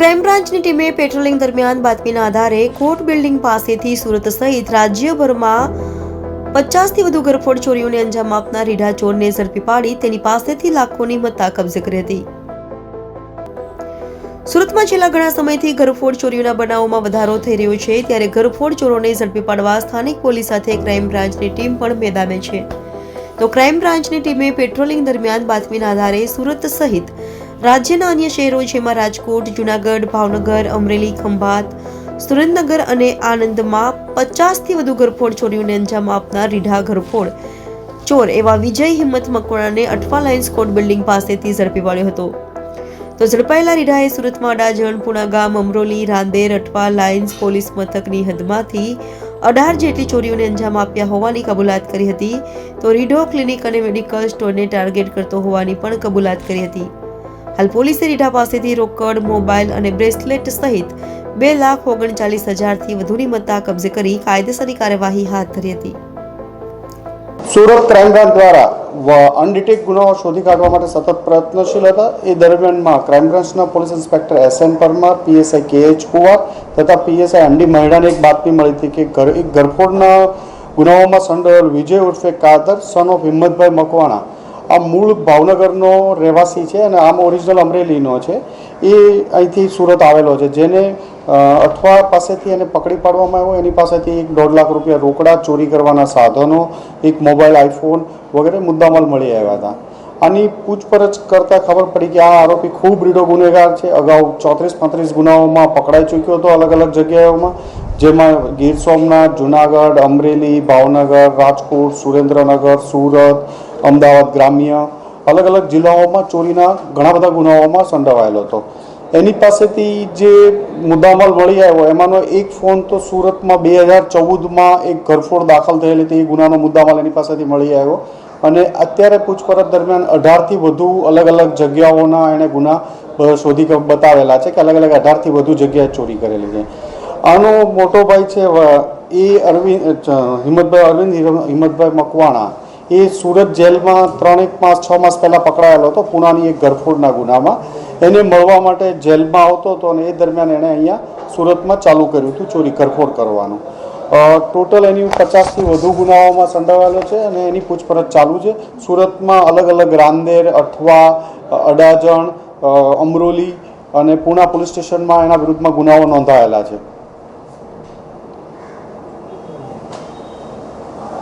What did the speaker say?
Crime ટીમે patrolling દરમિયાન બાતમીના આધારે કોર્ટ બિલ્ડિંગ પાસેથી સુરત સહિત રાજ્યભરમાં પચાસથી વધુ ગરફોડ ચોરીઓને અંજામ આપનાર રીઢા ચોરને ઝડપી પાડી તેની પાસેથી લાખોની મત્તા કબજે કરી હતી. સુરતમાં છેલ્લા ઘણા સમયથી ઘરફોડ ચોરીઓના બનાવોમાં વધારો થઈ રહ્યો છે, ત્યારે ઘરફોડ ચોરોને ઝડપી પાડવા સ્થાનિક પોલીસ સાથે ક્રાઇમ બ્રાન્ચની ટીમ પણ મેદાને છે. તો ક્રાઇમ બ્રાન્ચની ટીમે પેટ્રોલિંગ દરમિયાન બાતમીના આધારે સુરત સહિત રાજ્યના અન્ય શહેરો જેમાં રાજકોટ, જુનાગઢ, ભાવનગર, અમરેલી, ખંભાત, સુરેન્દ્રનગર અને આણંદમાં પચાસથી વધુ ઘરફોડ ચોરીઓને અંજામ આપનાર રીઢા ઘરફોડ ચોર એવા વિજય હિંમત મકવાણાને અઠવા લાઇન્સ કોર્ટ બિલ્ડિંગ પાસેથી ઝડપી પાડ્યો હતો. તો ઝડપાયેલા રીઢાએ સુરતમાં અડાજણ પુણાગામ અમરોલી, રાંદેર, અઠવા લાઇન્સ પોલીસ મથકની હદમાંથી અઢાર જેટલી ચોરીઓને અંજામ આપ્યા હોવાની કબૂલાત કરી હતી. તો રીઢો ક્લિનિક અને મેડિકલ સ્ટોરને ટાર્ગેટ કરતો હોવાની પણ કબૂલાત કરી હતી. હાલ પોલીસે રીઢા પાસેથી રોકડ, મોબાઈલ અને બ્રેસલેટ સહિત બે લાખ ઓગણચાલીસ હજારથી વધુની મત્તા કબજે કરી કાયદેસરની કાર્યવાહી હાથ ધરી હતી. સુરત ક્રાઇમ બ્રાન્ચ દ્વારા અનડિટેક ગુનાઓ શોધી કાઢવા માટે સતત પ્રયત્નશીલ હતા. એ દરમિયાનમાં ક્રાઇમ બ્રાન્ચના police inspector S N Parmar, PSI K H Kuvar તથા પીએસઆઈ અંડી મહેડાને એક બાતમી મળી હતી કે ઘર, એક ગરફોડના ગુનાઓમાં સંડોવાયેલ વિજય ઉર્ફે કાદર સન ઓફ હિંમતભાઈ મકવાણા આ મૂળ ભાવનગરનો રહેવાસી છે અને આમ ઓરિજિનલ અમરેલીનો છે. એ અહીંથી સુરત આવેલો છે. જેને અઠવા પાસેથી એને પકડી પાડવામાં આવ્યો. એની પાસેથી એક દોઢ લાખ રૂપિયા રોકડા, ચોરી કરવાના સાધનો, એક મોબાઈલ, આઈફોન વગેરે મુદ્દામાલ મળી આવ્યા હતા. આની પૂછપરછ કરતાં ખબર પડી કે આ આરોપી ખૂબ રીડો ગુનેગાર છે. અગાઉ ચોત્રીસ પાંત્રીસ ગુનાઓમાં પકડાઈ ચૂક્યો હતો અલગ અલગ જગ્યાઓમાં. જેમાં ગીર સોમનાથ, જુનાગઢ, અમરેલી, ભાવનગર, રાજકોટ, સુરેન્દ્રનગર, સુરત, અમદાવાદ ગ્રામ્ય અલગ અલગ જિલ્લાઓમાં ચોરીના ઘણા બધા ગુનાઓમાં સંડોવાયેલો હતો. એની પાસેથી જે મુદ્દામાલ મળી આવ્યો, એમાંનો એક ફોન તો સુરતમાં બે હજાર ચૌદમાં એક ઘરફોડ દાખલ થયેલી હતી, એ ગુનાનો મુદ્દામાલ એની પાસેથી મળી આવ્યો. અને અત્યારે પૂછપરછ દરમિયાન અઢારથી વધુ અલગ અલગ જગ્યાઓના એણે ગુના શોધી બતાવેલા છે કે અલગ અલગ અઢારથી વધુ જગ્યાએ ચોરી કરેલી છે. આનો મોટો ભાઈ છે એ અરવિંદ હિંમતભાઈ અરવિંદ હિંમતભાઈ મકવાણા. એ સુરત જેલમાં ત્રણેક માસ, છ માસ પહેલાં પકડાયેલો હતો, પુનાની એક ઘરફોડના ગુનામાં. એને મળવા માટે જેલમાં આવતો હતો અને એ દરમિયાન એણે અહીંયા સુરતમાં ચાલુ કર્યું હતું ચોરી, ઘરફોડ કરવાનું. ટોટલ એની પચાસથી વધુ ગુનાઓમાં સંડોવાયેલો છે અને એની પૂછપરછ ચાલુ છે. સુરતમાં અલગ અલગ રાંદેર, અઠવા અડાજણ અમરોલી અને પૂના પોલીસ સ્ટેશનમાં એના વિરુદ્ધમાં ગુનાઓ નોંધાયેલા છે.